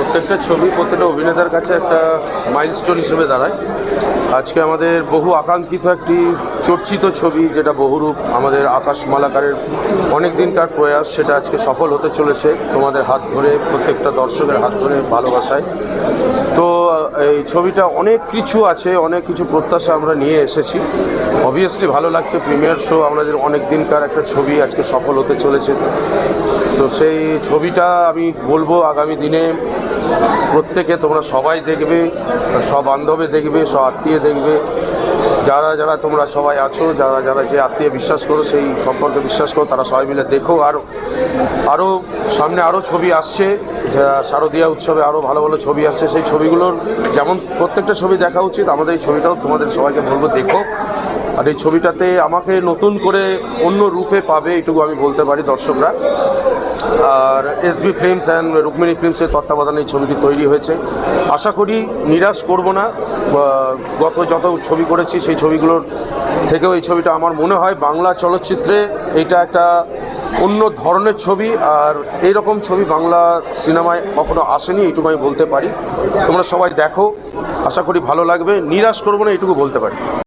প্রত্যেকটা ছবি প্রত্যেকটা অভিনেতার কাছে একটা মাইলস্টোন হিসেবে দাঁড়ায়। আজকে আমাদের বহু আকাঙ্ক্ষিত একটি চর্চিত ছবি, যেটা বহুরূপ আমাদের আকাশ মালাকারের অনেক দিনকার প্রয়াস, সেটা আজকে সফল হতে চলেছে তোমাদের হাত ধরে, প্রত্যেকটা দর্শকের হাত ধরে ভালোবাসায়। তো এই ছবিটা অনেক কিছু আছে, অনেক কিছু প্রত্যাশা আমরা নিয়ে এসেছি। অবভিয়াসলি ভালো লাগছে প্রিমিয়ার শো আমাদের অনেক দিনকার একটা ছবি আজকে সফল হতে চলেছে। তো সেই ছবিটা আমি বলব আগামী দিনে প্রত্যেকে তোমরা সবাই দেখবে, সব বান্ধবে দেখবে, সব আত্মীয় দেখবে। যারা যারা তোমরা সবাই আছো, যারা যারা যে আত্মীয় বিশ্বাস করো, সেই সম্পর্কে বিশ্বাস করো, তারা সবাই মিলে দেখো। আর আরও সামনে আরও ছবি আসছে শারদীয়া উৎসবে আরও ভালো ভালো ছবি আসছে। সেই ছবিগুলোর যেমন প্রত্যেকটা ছবি দেখা উচিত, আমাদের এই ছবিটাও তোমাদের সবাইকে বলব, দেখো। আর এই ছবিটাতে আমাকে নতুন করে অন্য রূপে পাবে এইটুকু আমি বলতে পারি দর্শকরা। আর এসবি ফিল্মস অ্যান্ড রুক্মিণী ফিল্মসের তত্ত্বাবধানে এই ছবিটি তৈরি হয়েছে। আশা করি নিরাশ করব না। গত যত ছবি করেছি, সেই ছবিগুলোর থেকেও এই ছবিটা আমার মনে হয়। বাংলা চলচ্চিত্রে এটা একটা অন্য ধরনের ছবি আর এইরকম ছবি বাংলা সিনেমায় কখনো আসেনি এইটুকু আমি বলতে পারি। তোমরা সবাই দেখো। আশা করি ভালো লাগবে। নিরাশ করব না এইটুকু বলতে পারি।